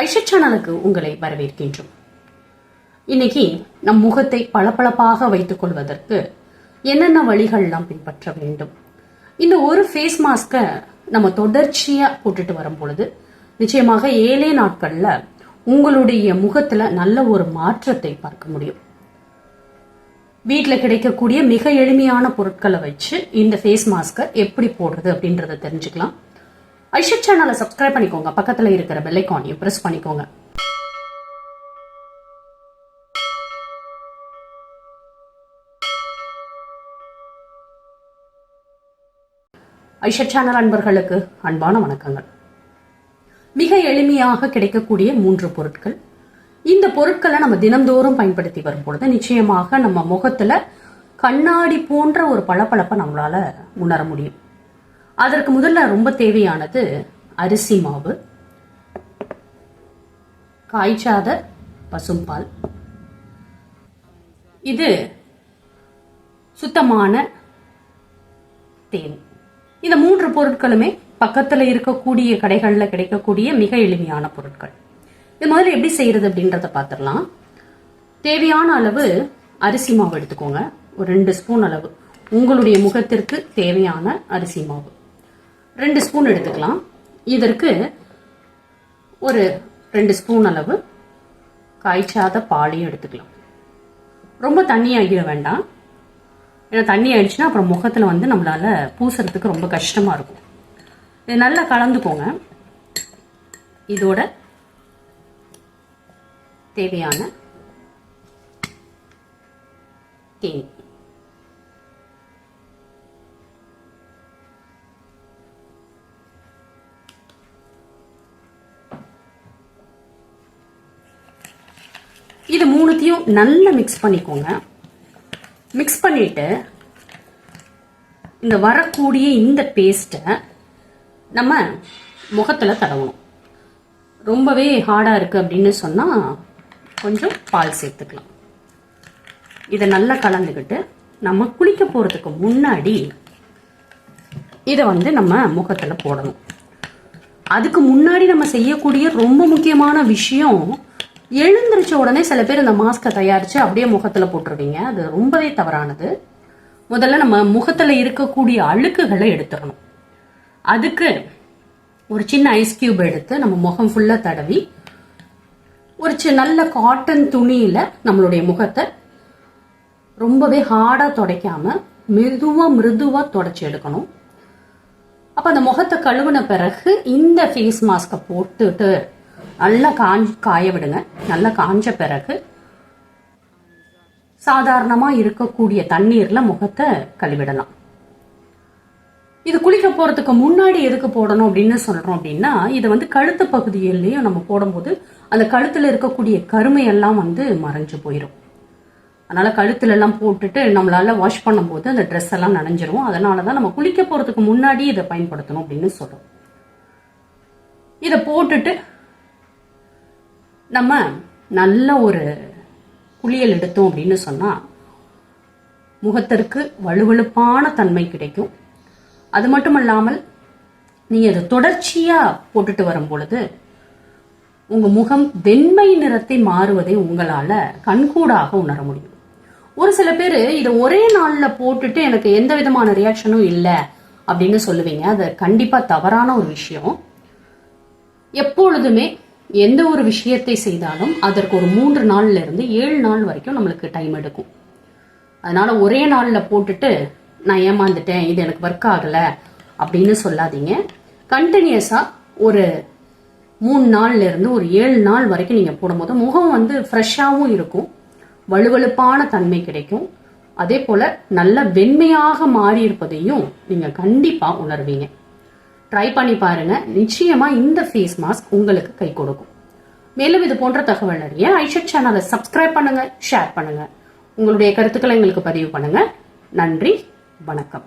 ஐஷா சேனலுக்கு உங்களை வரவேற்கின்றோம். இன்னைக்கு நம் முகத்தை பளபளப்பாக வைத்துக் கொள்வதற்கு என்னென்ன வழிகள்லாம் பின்பற்ற வேண்டும்? இந்த ஒரு ஃபேஸ் மாஸ்கை நம்ம தொடர்ச்சியா போட்டுட்டு வரும் பொழுது நிச்சயமாக ஏழே நாட்கள்ல உங்களுடைய முகத்துல நல்ல ஒரு மாற்றத்தை பார்க்க முடியும். வீட்டில் கிடைக்கக்கூடிய மிக எளிமையான பொருட்களை வச்சு இந்த ஃபேஸ் மாஸ்கை எப்படி போடுறது அப்படின்றத தெரிஞ்சுக்கலாம். ஐஷத் சேனலை சப்ஸ்கிரைப் பண்ணிக்கோங்க. பக்கத்தில் இருக்கிற பெல்லைக்கானையும் ப்ரெஸ் பண்ணிக்கோங்க. ஐஷத் சேனல் அன்பர்களுக்கு அன்பான வணக்கங்கள். மிக எளிமையாக கிடைக்கக்கூடிய மூன்று பொருட்கள். இந்த பொருட்களை நம்ம தினந்தோறும் பயன்படுத்தி வரும்பொழுது நிச்சயமாக நம்ம முகத்துல கண்ணாடி போன்ற ஒரு பளபளப்பை நம்மளால உணர முடியும். அதற்கு முதல்ல ரொம்ப தேவையானது அரிசி மாவு காய்ச்சாத பசும்பால். இது சுத்தமான தேன். இந்த மூன்று பொருட்களுமே பக்கத்தில் இருக்கக்கூடிய கடைகளில் கிடைக்கக்கூடிய மிக எளிமையான பொருட்கள். இது முதல்ல எப்படி செய்யறது அப்படின்றத பார்த்துடலாம் தேவையான அளவு அரிசி மாவு எடுத்துக்கோங்க. ஒரு ரெண்டு ஸ்பூன் அளவு. உங்களுடைய முகத்திற்கு தேவையான அரிசி மாவு. ரெண்டு ஸ்பூன் எடுத்துக்கலாம். இதற்கு ஒரு ரெண்டு ஸ்பூன் அளவு காய்ச்சாத பாலையும் எடுத்துக்கலாம். ரொம்ப தண்ணி ஆகிட வேண்டாம். ஏன்னா தண்ணி ஆயிடுச்சுன்னா அப்புறம் முகத்தில் வந்து நம்மளால் பூசுறதுக்கு ரொம்ப கஷ்டமாக இருக்கும். இது நல்லா கலந்துக்கோங்க. இதோட தேவையான தேன். இது மூணுத்தையும் நல்லா மிக்ஸ் பண்ணிக்கோங்க. மிக்ஸ் பண்ணிட்டு இந்த வரக்கூடிய இந்த பேஸ்ட்டை நம்ம முகத்தில் தடவணும். ரொம்பவே ஹார்டாக இருக்குது அப்படின்னு சொன்னால் கொஞ்சம் பால் சேர்த்துக்கலாம். இதை நல்லா கலந்துக்கிட்டு நம்ம குளிக்க போகிறதுக்கு முன்னாடி இதை வந்து நம்ம முகத்தில் போடணும். அதுக்கு முன்னாடி நம்ம செய்யக்கூடிய ரொம்ப முக்கியமான விஷயம் எழுந்திருச்ச உடனே சில பேர் இந்த மாஸ்கை தயாரித்து அப்படியே முகத்தில் போட்டுருவீங்க அது ரொம்பவே தவறானது. முதல்ல நம்ம முகத்தில் இருக்கக்கூடிய அழுக்குகளை எடுத்துடணும் அதுக்கு ஒரு சின்ன ஐஸ் கியூப் எடுத்து நம்ம முகம் ஃபுல்லாக தடவி ஒரு சி நல்ல காட்டன் துணியில் நம்மளுடைய முகத்தை ரொம்பவே ஹார்டாக துடைக்காம மெதுவாக மிருதுவாக தொடச்சி எடுக்கணும். அப்போ அந்த முகத்தை கழுவின பிறகு இந்த ஃபேஸ் மாஸ்கை போட்டுட்டு நல்லா காஞ்சி காய விடுங்க. நல்லா காஞ்ச பிறகு சாதாரணமாக இருக்கக்கூடிய தண்ணீரில் முகத்தை கழுவிடலாம். இது குளிக்க போகிறதுக்கு முன்னாடி எதுக்கு போடணும் அப்படின்னு சொல்கிறோம் அப்படின்னா இதை வந்து கழுத்து பகுதியிலையும் நம்ம போடும்போது அந்த கழுத்தில் இருக்கக்கூடிய கருமையெல்லாம் வந்து மறைஞ்சு போயிடும் அதனால் கழுத்துலலாம் போட்டுட்டு நம்மளால் வாஷ் பண்ணும்போது அந்த ட்ரெஸ் எல்லாம் நனைஞ்சிரும். அதனாலதான் நம்ம குளிக்க போகிறதுக்கு முன்னாடி இதை பயன்படுத்தணும் அப்படின்னு சொல்கிறோம் இதை போட்டுட்டு நம்ம நல்ல ஒரு குளியல் எடுத்தோம் அப்படின்னு சொன்னால் முகத்திற்கு வலுவழுப்பான தன்மை கிடைக்கும். அது மட்டும் இல்லாமல் நீங்கள் அதை தொடர்ச்சியாக போட்டுட்டு வரும் பொழுது உங்கள் முகம் வெண்மை நிறத்தை மாறுவதை உங்களால் கண்கூடாக உணர முடியும். ஒரு சில பேர் இதை ஒரே நாளில் போட்டுட்டு எனக்கு எந்த விதமான ரியாக்ஷனும் இல்லை அப்படின்னு சொல்லுவீங்க. அது கண்டிப்பாக தவறான ஒரு விஷயம். எப்பொழுதுமே எந்த ஒரு விஷயத்தை செய்தாலும் அதற்கு ஒரு மூன்று நாள்ல இருந்து ஏழு நாள் வரைக்கும் நம்மளுக்கு டைம் எடுக்கும். அதனால ஒரே நாளில் போட்டுட்டு நான் ஏமாந்துட்டேன் இது எனக்கு ஒர்க் ஆகலை அப்படின்னு சொல்லாதீங்க. கண்டினியூஸாக ஒரு மூணு நாள்ல இருந்து ஒரு ஏழு நாள் வரைக்கும் நீங்கள் போடும்போது முகம் வந்து ஃப்ரெஷ்ஷாகவும் இருக்கும் வலுவழுப்பான தன்மை கிடைக்கும். அதே போல நல்ல வெண்மையாக மாறி இருப்பதையும் கண்டிப்பாக கண்டிப்பா உணர்வீங்க. ட்ரை பண்ணி பாருங்க. நிச்சயமா இந்த ஃபேஸ் மாஸ்க் உங்களுக்கு கை கொடுக்கும். மேலும் இது போன்ற தகவல் அறிய ஐஷட் சேனலை சப்ஸ்கிரைப் பண்ணுங்க ஷேர் பண்ணுங்க. உங்களுடைய கருத்துக்களை எங்களுக்கு பதிவு பண்ணுங்க. நன்றி வணக்கம்.